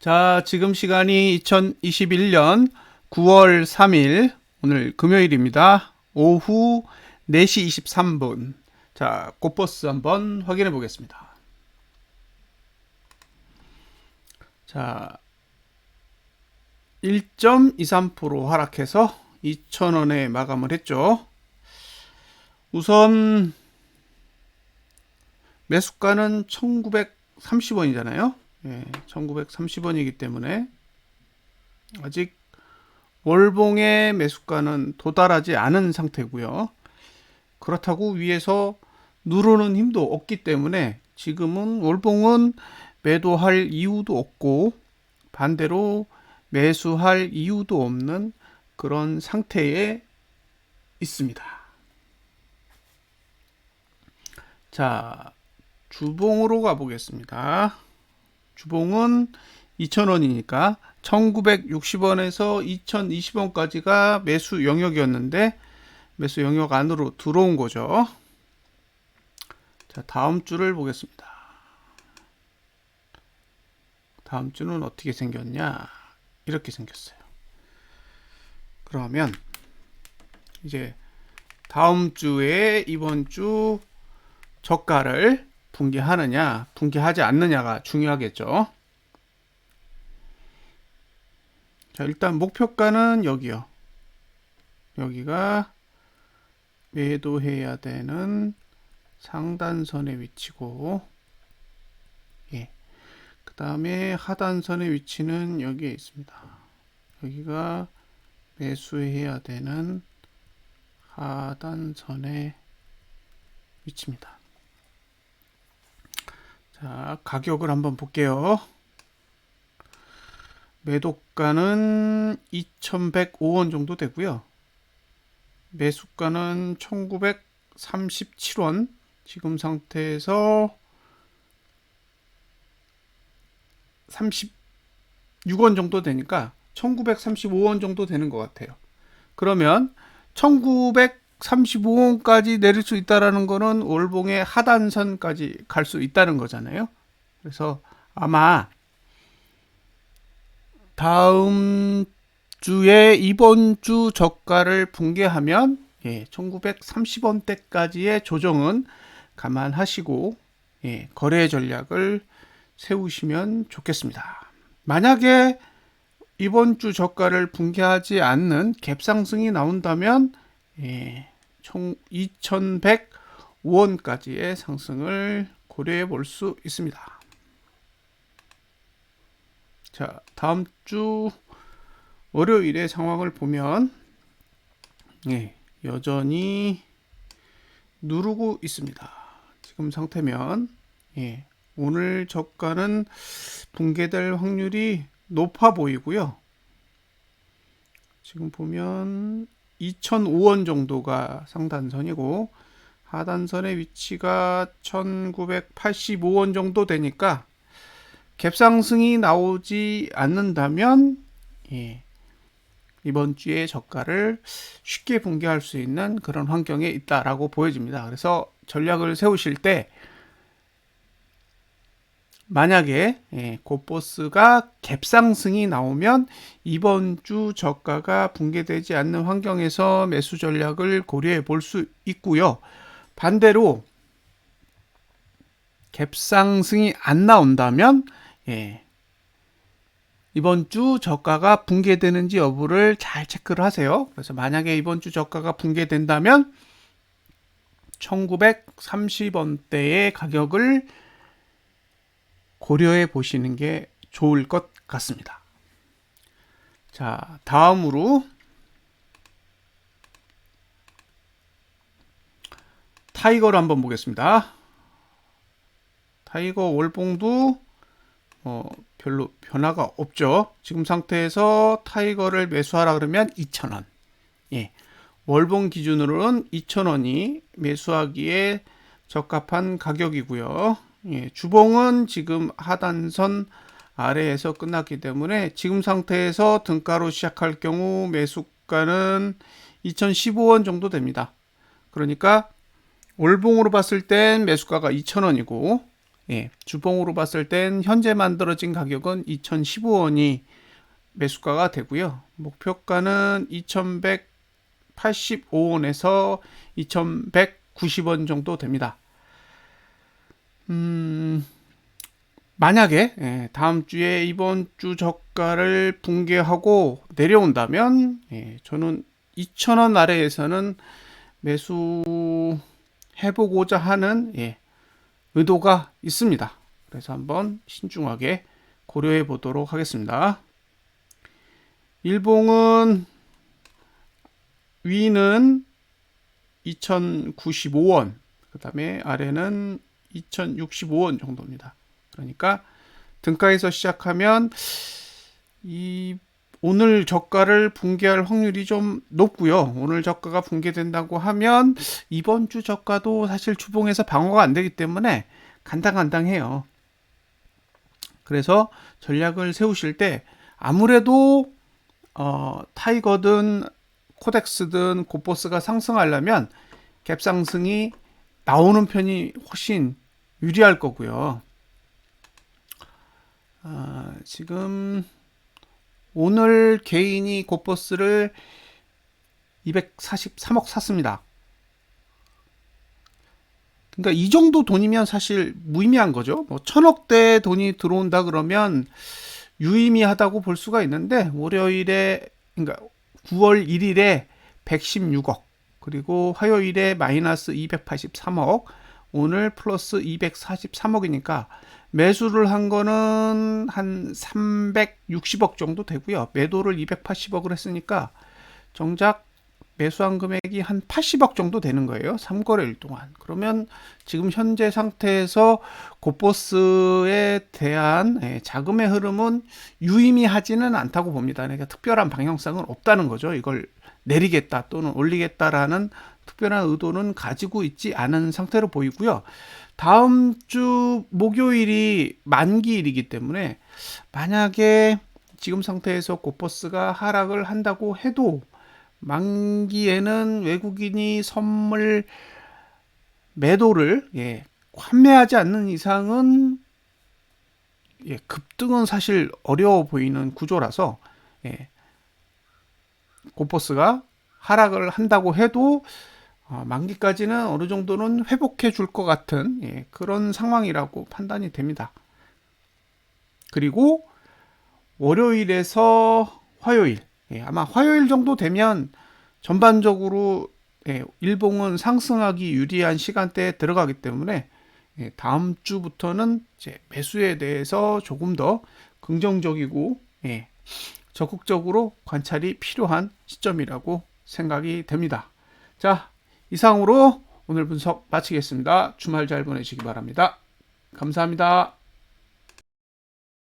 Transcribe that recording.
자, 지금 시간이 2021년 9월 3일, 오늘 금요일입니다. 오후 4시 23분. 자, 꽃버스 한번 확인해 보겠습니다. 자, 1.23% 하락해서 2,000원에 마감을 했죠. 우선 매수가는 1,930원이잖아요. 예, 1930원이기 때문에 아직 월봉의 매수가는 도달하지 않은 상태고요. 그렇다고 위에서 누르는 힘도 없기 때문에 지금은 월봉은 매도할 이유도 없고 반대로 매수할 이유도 없는 그런 상태에 있습니다. 자, 주봉으로 가보겠습니다. 주봉은 2,000원이니까 1,960원에서 2,020원까지가 매수 영역이었는데 매수 영역 안으로 들어온 거죠. 자, 다음 주를 보겠습니다. 다음 주는 어떻게 생겼냐? 이렇게 생겼어요. 그러면 이제 다음 주에 이번 주 저가를 붕괴하느냐, 붕괴하지 않느냐가 중요하겠죠. 자, 일단 목표가는 여기요. 여기가 매도해야 되는 상단선의 위치고, 예. 그 다음에 하단선의 위치는 여기에 있습니다. 여기가 매수해야 되는 하단선의 위치입니다. 자, 가격을 한번 볼게요. 매도가는 2,105원 정도 되고요. 매수가는 1,937원. 지금 상태에서 36원 정도 되니까 1935원 정도 되는 것 같아요. 그러면 1935원까지 내릴 수 있다라는 거는 월봉의 하단선까지 갈 수 있다는 거잖아요. 그래서 아마 다음 주에 이번 주 저가를 붕괴하면 예, 1930원대까지의 조정은 감안하시고 예, 거래 전략을 세우시면 좋겠습니다. 만약에 이번 주 저가를 붕괴하지 않는 갭상승이 나온다면 예, 총 2,105원까지의 상승을 고려해 볼 수 있습니다. 자, 다음 주 월요일의 상황을 보면 예, 여전히 누르고 있습니다. 지금 상태면 예, 오늘 저가는 붕괴될 확률이 높아 보이고요. 지금 보면 2,005원 정도가 상단선이고 하단선의 위치가 1,985원 정도 되니까 갭상승이 나오지 않는다면 예, 이번 주에 저가를 쉽게 붕괴할 수 있는 그런 환경에 있다라고 보여집니다. 그래서 전략을 세우실 때 만약에 예, 고버스가 갭상승이 나오면 이번 주 저가가 붕괴되지 않는 환경에서 매수 전략을 고려해 볼 수 있고요. 반대로 갭상승이 안 나온다면 예, 이번 주 저가가 붕괴되는지 여부를 잘 체크를 하세요. 그래서 만약에 이번 주 저가가 붕괴된다면 1930원대의 가격을 고려해 보시는 게 좋을 것 같습니다. 자, 다음으로 타이거를 한번 보겠습니다. 타이거 월봉도 어, 별로 변화가 없죠. 지금 상태에서 타이거를 매수하라 그러면 2,000원. 예. 월봉 기준으로는 2,000원이 매수하기에 적합한 가격이고요. 예, 주봉은 지금 하단선 아래에서 끝났기 때문에 지금 상태에서 등가로 시작할 경우 매수가는 2,015원 정도 됩니다. 그러니까 월봉으로 봤을 땐 매수가가 2,000원이고 예, 주봉으로 봤을 땐 현재 만들어진 가격은 2,015원이 매수가가 되고요. 목표가는 2,185원에서 2,190원 정도 됩니다. 음, 만약에 예, 다음 주에 이번 주 저가를 붕괴하고 내려온다면 예, 저는 2,000원 아래에서는 매수 해보고자 하는 예, 의도가 있습니다. 그래서 한번 신중하게 고려해 보도록 하겠습니다. 일봉은 위는 2095원, 그 다음에 아래는 2065원 정도입니다. 그러니까 등가에서 시작하면 이 오늘 저가를 붕괴할 확률이 좀 높고요. 오늘 저가가 붕괴된다고 하면 이번 주 저가도 사실 주봉에서 방어가 안 되기 때문에 간당간당해요. 그래서 전략을 세우실 때 아무래도 어, 타이거든 코덱스든 고포스가 상승하려면 갭 상승이 나오는 편이 훨씬 유리할 거고요. 아, 지금 오늘 개인이 고포스를 243억 샀습니다. 그러니까 이 정도 돈이면 사실 무의미한 거죠. 뭐 천억대 돈이 들어온다 그러면 유의미하다고 볼 수가 있는데 월요일에 그러니까 9월 1일에 116억 그리고 화요일에 마이너스 283억 오늘 플러스 243억이니까 매수를 한 거는 한 360억 정도 되고요. 매도를 280억을 했으니까 정작 매수한 금액이 한 80억 정도 되는 거예요. 3거래일 동안. 그러면 지금 현재 상태에서 고버스에 대한 예, 자금의 흐름은 유의미하지는 않다고 봅니다. 그러니까 특별한 방향성은 없다는 거죠. 이걸 내리겠다 또는 올리겠다라는 특별한 의도는 가지고 있지 않은 상태로 보이고요. 다음 주 목요일이 만기일이기 때문에 만약에 지금 상태에서 고퍼스가 하락을 한다고 해도 만기에는 외국인이 선물 매도를 예, 환매하지 않는 이상은 예, 급등은 사실 어려워 보이는 구조라서 예, 고퍼스가 하락을 한다고 해도 어, 만기까지는 어느 정도는 회복해 줄 것 같은 예, 그런 상황이라고 판단이 됩니다. 그리고 월요일에서 화요일 예, 아마 화요일 정도 되면 전반적으로 예, 일봉은 상승하기 유리한 시간대에 들어가기 때문에 예, 다음 주부터는 이제 매수에 대해서 조금 더 긍정적이고 예, 적극적으로 관찰이 필요한 시점이라고 생각이 됩니다. 자, 이상으로 오늘 분석 마치겠습니다. 주말 잘 보내시기 바랍니다. 감사합니다.